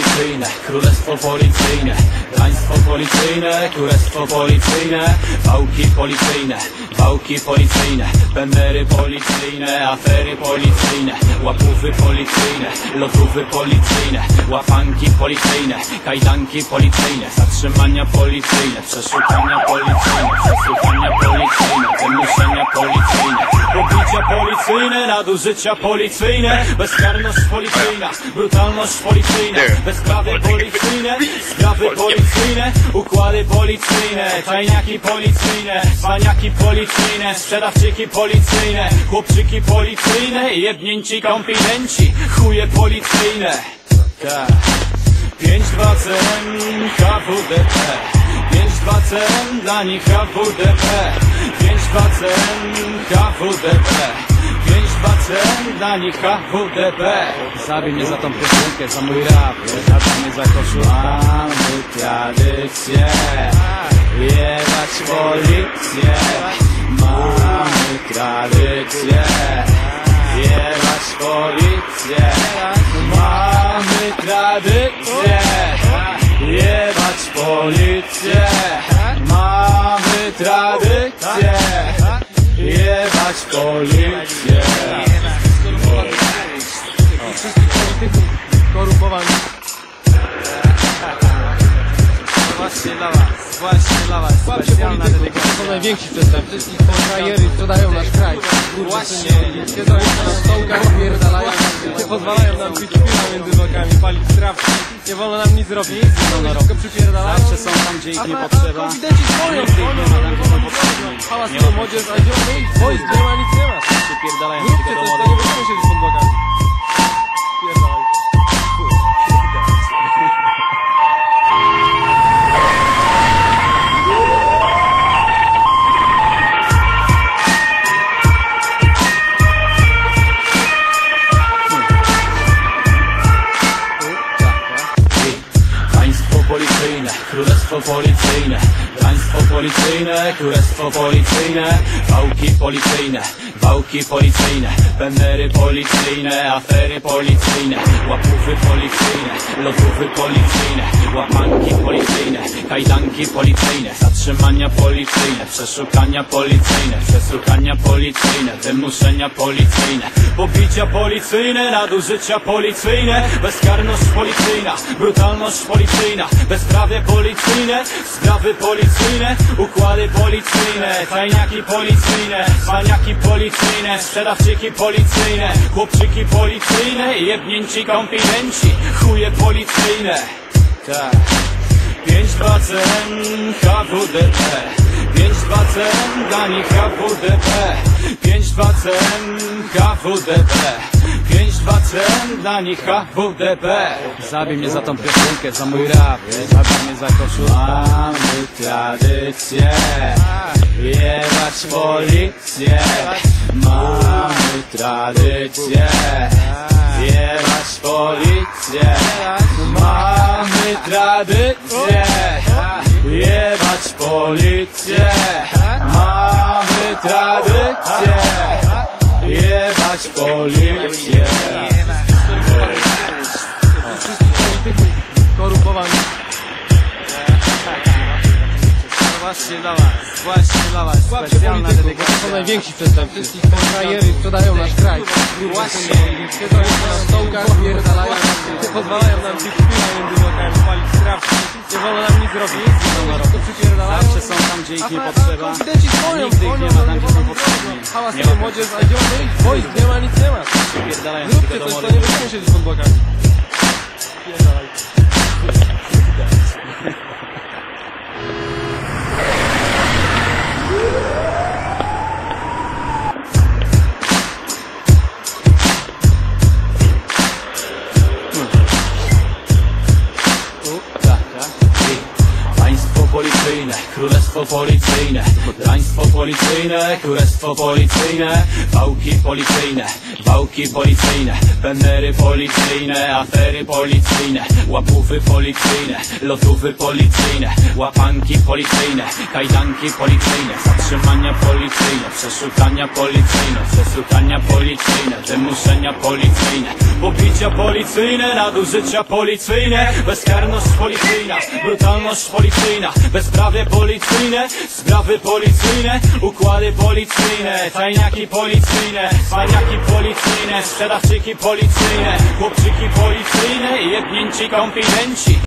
policyjne Królestwo policyjne Państwo policyjne Królestwo policyjne Wałki policyjne Wałki policyjne Bendery policyjne Afery policyjne Łapówy policyjne Lotówy policyjne Łapanki policyjne Kajdanki policyjne Zatrzymania policyjne Przeszukania policyjne. Policyjne, nadużycia policyjne Bezkarność policyjna, brutalność policyjna Bezprawie policyjne, sprawy policyjne Układy policyjne, tajniaki policyjne Zwaniaki policyjne, sprzedawczyki policyjne Chłopczyki policyjne, jebnięci kompidenci Chuje policyjne. Tak. 5-2 CM HWDP 5-2 CM dla nich HWDP 5-2 HWDP 5-2 CM dla nich HWDP Zabij mnie za tą piosenkę, za mój rap. Zabij mnie za koszul Mamy tradycję. Jebać policję Mamy tradycję Jebać policję Wszystkich polityków korumpowanych. Właśnie dla was, właśnie dla was. Specjalna polityków, to są najwięksi przestępcy i frajery sprzedają nasz kraj. Właśnie. Siedzą na stołkach, pierdalają. Nie pozwalają nam pić piwa między bokami, palić trawki. Nie wolno nam nic robić, nic nie wolno. Wszystko przypierdalają. Zawsze są tam, gdzie ich nie potrzeba dzwonią, Nigdy ich dzwonią, nie młodzież, a gdzie mamy ich wojsk, nie ma nic nie ma. Przypierdalają tylko do to wody nie będziemy siedzieć pod bokami. Królestwo policyjne. Państwo policyjne, królestwo policyjne. Wałki policyjne, wałki policyjne Bębery policyjne, afery policyjne Łapówy policyjne, lotówy policyjne Łapanki policyjne, kajdanki policyjne Zatrzymania policyjne, przeszukania policyjne Przesłuchania policyjne, wymuszenia policyjne Pobicia policyjne, nadużycia policyjne Bezkarność policyjna, brutalność policyjna Bezprawie policyjne, sprawy policyjne Układy policyjne, tajniaki policyjne Zwaniaki policyjne, sprzedawczyki policyjne Chłopczyki policyjne, jebnięci kompidenci Chuje policyjne. Tak. 5-2 CM HWDP 5-2 CM dla nich HWDP 5-2 CM HWDP 5-2 CM dla nich HWDP Zabij mnie za tą piosenkę, za mój rap. Zabij mnie za koszul Mamy tradycję Jebać policję. Mamy tradycję Jebać policję. Mamy tradycję Jebać policję. Mamy tradycję Jebać policję Wszystkich polityków korumpowanych. Właśnie dla was, właśnie dla was. Specjalna to są dedykacja. najwięksi przestępcy i frajery sprzedają nasz. Właśnie. Siedzą jeszcze na stołkach, pierdalają. Nie pozwalają nam pić piwa między bokami, palić trawki. Nie wolno nam nic robić, nie. Wszystko przypierdalają. Zawsze są tam, gdzie ich nie potrzeba Konfidenci dzwonią, Nigdy ich nie ma tam, nie gdzie są potrzebni Nie Hałasują ma młodzież, a gdzie mamy ich wojsk, nie ma nic nie ma. Przypierdalają Róbcie tylko do coś, to wody nie będziemy siedzieć pod bokami. Pierdalaj. Królestwo policyjne Państwo policyjne, królestwo policyjne Wałki policyjne, pałki policyjne Penery policyjne, afery policyjne Łapówy policyjne, lotówy policyjne Łapanki policyjne, kajdanki policyjne Zatrzymania policyjne, przeszukania policyjne Przeszukania policyjne, wymuszenia policyjne Pobicia policyjne, nadużycia policyjne Bezkarność policyjna, brutalność policyjna Bezprawie policyjne, sprawy policyjne Układy policyjne, tajniaki policyjne Cwaniaki policyjne, sprzedawczyki policyjne Chłopczyki policyjne i jebnięci konfidenci